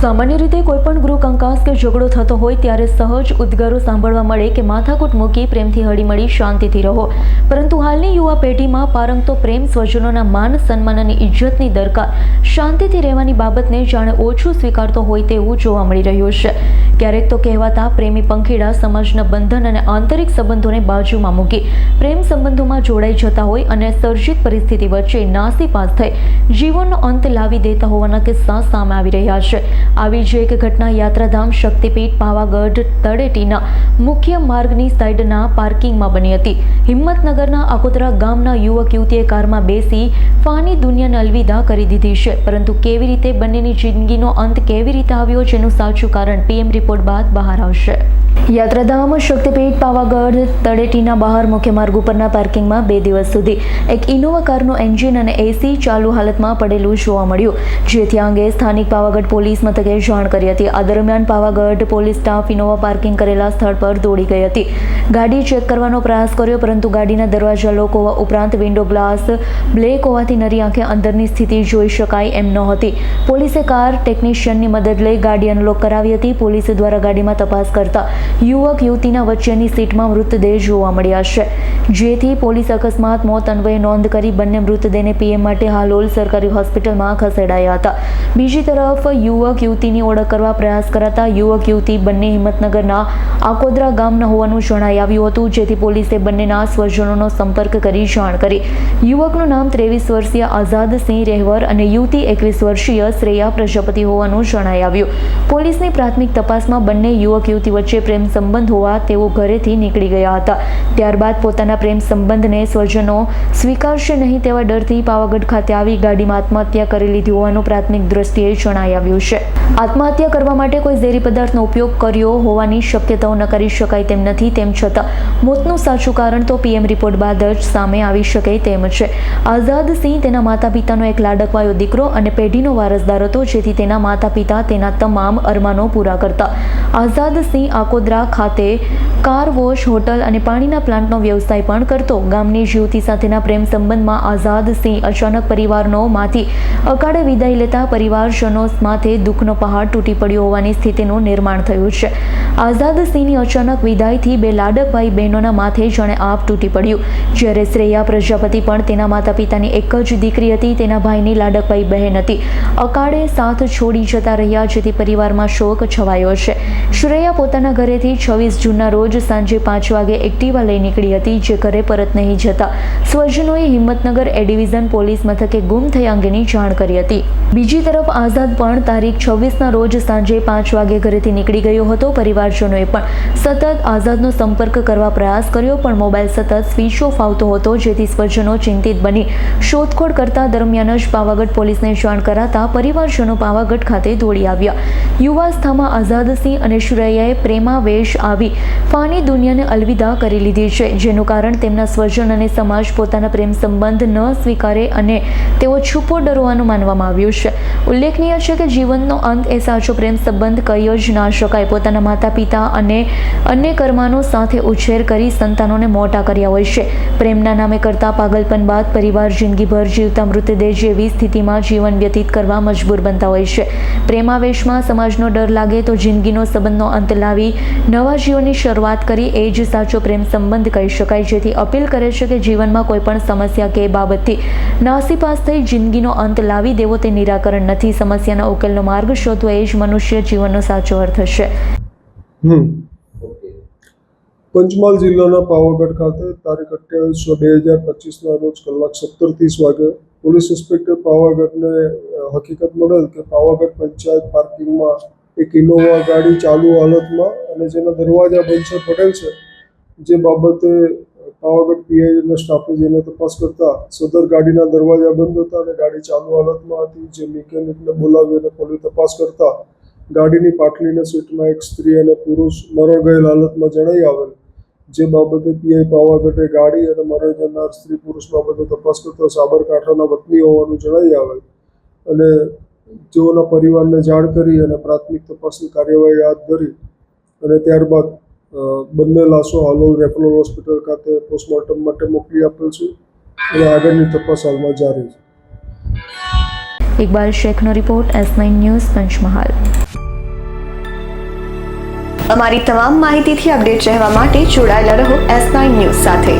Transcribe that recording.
સામાન્ય રીતે કોઈપણ ગૃહ કંકાસ કે ઝઘડો થતો હોય ત્યારે સહજ ઉદ્ગારો સાંભળવા મળે કે માથાકૂટ મૂકી પ્રેમથી હળીમળી શાંતિથી રહો. પરંતુ હાલની યુવા પેઢીમાં પારંગતો પ્રેમ સ્વજનોના માન, સન્માન અને ઇજ્જતની દરકાર શાંતિથી રહેવાની બાબતને જાણે ઓછું સ્વીકારતો હોય તેવું જોવા મળી રહ્યું છે. ક્યારેક તો કહેવાતા પ્રેમી પંખીડા સમાજના બંધન અને આંતરિક સંબંધોને બાજુમાં મૂકી પ્રેમ સંબંધોમાં જોડાઈ જતા હોય અને સર્જિત પરિસ્થિતિ વચ્ચે નાસીપાસ થઈ જીવનનો અંત લાવી દેતા હોવાના કિસ્સા સામે આવી રહ્યા છે. આવી જ એક ઘટના યાત્રાધામ શક્તિપીઠ પાવાગઢ તળેટીના મુખ્ય માર્ગની સાઈડના પાર્કિંગમાં બની હતી. હિંમતનગરના અકોતરા ગામના યુવક યુવતીએ કારમાં બેસી ફાની દુનિયાને અલવિદા કરી દીધી છે. પરંતુ કેવી રીતે બંનેની જિંદગીનો અંત કેવી રીતે આવ્યો જેનું સાચું કારણ પીએમ રિપોર્ટ બાદ બહાર આવશે. યાત્રાધામ શક્તિપીઠ પાવાગઢ તળેટીના બહાર મુખ્ય માર્ગ ઉપરના પાર્કિંગમાં બે દિવસ સુધી એક ઇનોવા કારનું એન્જિન અને એસી ચાલુ હાલતમાં પડેલું જોવા મળ્યું. જેથી અંગે સ્થાનિક પાવાગઢ પોલીસ મથકે જાણ કરી હતી. આ દરમિયાન Pavagadh police staff Innova parking કરેલા સ્થળ પર દોડી ગઈ હતી. ગાડી ચેક કરવાનો પ્રયાસ કર્યો, પરંતુ ગાડીના દરવાજા લોક હોવા ઉપરાંત વિન્ડો ગ્લાસ બ્લેક હોવાથી નરી આંખે અંદરની સ્થિતિ જોઈ શકાય એમ નહોતી. પોલીસે કાર ટેકનિશિયનની મદદ લઈ ગાડી અનલોક કરાવી હતી. પોલીસ દ્વારા ગાડીમાં તપાસ કરતા યુવક યુવતીના વચ્ચેની સીટમાં મૃતદેહ જોવા મળ્યા છે. જેથી પોલીસ અકસ્માત, મોત, અન્વયે નોંધ કરી બંને મૃતદેહને પીએમ માટે હાલોલ સરકારી હોસ્પિટલમાં ખસેડાયા હતા. બીજી તરફ યુવક યુવતીની ઓળખ કરવા પ્રયાસ કરાતા યુવક યુવતી બંને હિંમતનગરના આકોદરા ગામના હોવાનું જણાઈ આવ્યું હતું. જેથી પોલીસે બંનેના સ્વજનોનો સંપર્ક કરી જાણ કરી. યુવકનું નામ ત્રેવીસ વર્ષીય આઝાદ સિંહ રહેવર અને યુવતી એકવીસ વર્ષીય શ્રેયા પ્રજાપતિ હોવાનું જણાઈ આવ્યું. પોલીસની પ્રાથમિક તપાસમાં બંને યુવક યુવતી વચ્ચે પ્રેમ સંબંધ હોવા તેઓ ઘરેથી નીકળી ગયા હતા. ત્યારબાદ પોતાના પ્રેમ સંબંધને સ્વજનો સ્વીકારશે નહીં તેવા ડરથી પાવાગઢ ખાતે આવી ગાડીમાં આત્મહત્યા કરી લીધી હોવાનું પ્રાથમિક દ્રષ્ટિએ જણાઈ આવ્યું છે. આત્મહત્યા કરવા માટે કોઈ ઝેરી પદાર્થનો ઉપયોગ કર્યો હોવાની શક્યતાઓ નકારી શકાય તેમ નથી, તેમ છતાં મોતનું સાચું કારણ તો પીએમ રિપોર્ટ બાદ જ સામે આવી શકે તેમ છે. આઝાદ સિંહ તેના માતા પિતાનો એક લાડકવાયો દીકરો અને પેઢીનો વારસદાર હતો, જેથી તેના માતા પિતા તેના તમામ અરમાનો પૂરા કરતા આઝાદ સિંહ આકોદરા ખાતે કાર વોશ હોટલ અને પાણીના પ્લાન્ટનો વ્યવસાય પણ કરતો. ગામની યુવતી સાથેના પ્રેમ સંબંધમાં આઝાદ સિંહ અચાનક પરિવારનો માંથી અકાળે વિદાય લેતા પરિવારજનો માથે દુઃખનો પહાડ તૂટી પડ્યો હોવાની સ્થિતિનું નિર્માણ થયું છે. આઝાદ સિંહની અચાનક વિદાયથી બે લાડકભાઈ બહેનોના માથે જાણે આપ તૂટી પડ્યું. જ્યારે શ્રેયા પ્રજાપતિ પણ તેના માતા પિતાની એક જ દીકરી હતી, તેના ભાઈની લાડકભાઈ બહેન હતી. અકાળે સાથ છોડી જતા રહ્યા, જેથી પરિવારમાં શોક છવાયો છે. શ્રેયા પોતાના ઘરેથી છવ્વીસ જૂનના રોજ સાંજે પાંચ વાગે એક્ટિવા લઈ નીકળી હતી, જે ઘરે પરત નહીં જતા. સ્વજનોએ હિંમતનગર એ ડિવિઝન પોલીસ મથકે ગુમ થયા અંગેની જાણ કરી હતી. બીજી તરફ આઝાદ પણ તારીખ છવ્વીસના રોજ સાંજે પાંચ વાગે ઘરેથી નીકળી ગયો હતો. પરિવારજનોએ પણ સતત આઝાદનો સંપર્ક કરવા પ્રયાસ કર્યો, પણ મોબાઈલ સતત સ્વિચ ઓફ આવતો હતો, જેથી સ્વજનો ચિંતિત બની. શોધખોળ કરતા દરમિયાન જ પાવાગઢ પોલીસને જાણ કરાતા પરિવારજનો પાવાગઢ ખાતે દોડી આવ્યા. યુવાસ્થામાં આઝાદસિંહ અને શુરૈયાએ પ્રેમાવેશ આવી ફાની દુનિયાને અલવિદા કરી લીધી છે, જેનું કારણ તેમના સ્વજન અને સમાજ પોતાના પ્રેમ સંબંધ ન સ્વીકારે અને તેઓ છૂપો ડરવાનું માનવામાં આવ્યું છે. ઉલ્લેખનીય છે કે જીવનનો અંત એ સાચો પ્રેમ સંબંધ કહી જ ના શકાય. પોતાના માતા પિતા અને અન્ય કર્માનો સાથે ઉછેર કરી સંતાનોને મોટા કર્યા હોય છે. પ્રેમના નામે કરતા પાગલપન બાદ પરિવાર જિંદગીભર જીવતા મૃતદેહ જેવી સ્થિતિમાં જીવન વ્યતીત કરવા મજબૂર બનતા હોય છે. પ્રેમાવેશમાં સમાજનો ડર લાગે તો જિંદગીનો સંબંધનો અંત લાવી નવા જીવનની શરૂઆત કરી એ જ સાચો પ્રેમ સંબંધ કહી શકાય, જેથી અપીલ કરે છે કે જીવનમાં કોઈ સમસ્યા કે બાબતથી નાસીપાસ થઈ જિંદગીનો અંત લાવી દેવો તે નિરાકરણ નથી. સમસ્યાના ઉકેલનો માર્ગ શોધવો એ જ મનુષ્ય જીવનનો સાચો અર્થ છે. પંચમહાલ જિલ્લાના પાવાગઢ ખાતે તારીખ અઠ્યાવીસ છ બે હજાર પચીસના રોજ કલાક સત્તર ત્રીસ વાગે પોલીસ ઇન્સ્પેક્ટર પાવાગઢને હકીકત મળેલ કે પાવાગઢ પંચાયત પાર્કિંગમાં એક ઇનોવા ગાડી ચાલુ હાલતમાં અને જેના દરવાજા બંધ છે, પડેલ છે, જે બાબતે પાવાગઢ પીઆઈના સ્ટાફે જઈને તપાસ કરતા સદર ગાડીના દરવાજા બંધ હતા અને ગાડી ચાલુ હાલતમાં હતી. જે મિકેનિકને બોલાવી અને પોલીસ તપાસ કરતા ગાડીની પાટલીના સીટમાં એક સ્ત્રી અને પુરુષ મરણ ગયેલ હાલતમાં જણાઈ આવેલ. જે બાબતે પીઆઈ પાવાગઢે ગાડી અને મરણ જનાર સ્ત્રી પુરુષ બાબતે તપાસ કરતા સાબરકાંઠાના વતની હોવાનું જણાઈ આવેલ. અને તેઓના પરિવારને જાણ કરી અને પ્રાથમિક તપાસની કાર્યવાહી હાથ ધરી અને ત્યારબાદ બંને લાશો હાલોલ રેફરલ હોસ્પિટલ ખાતે પોસ્ટમોર્ટમ માટે મોકલી આપેલ છે અને આગળની તપાસ હાલમાં જારી છે. Iqbal શેખનો report S nine news, Panchmahal. અમારી તમામ માહિતીથી અપડેટ રહેવા માટે જોડાયેલા રહો એસ નાઇન ન્યૂઝ સાથે.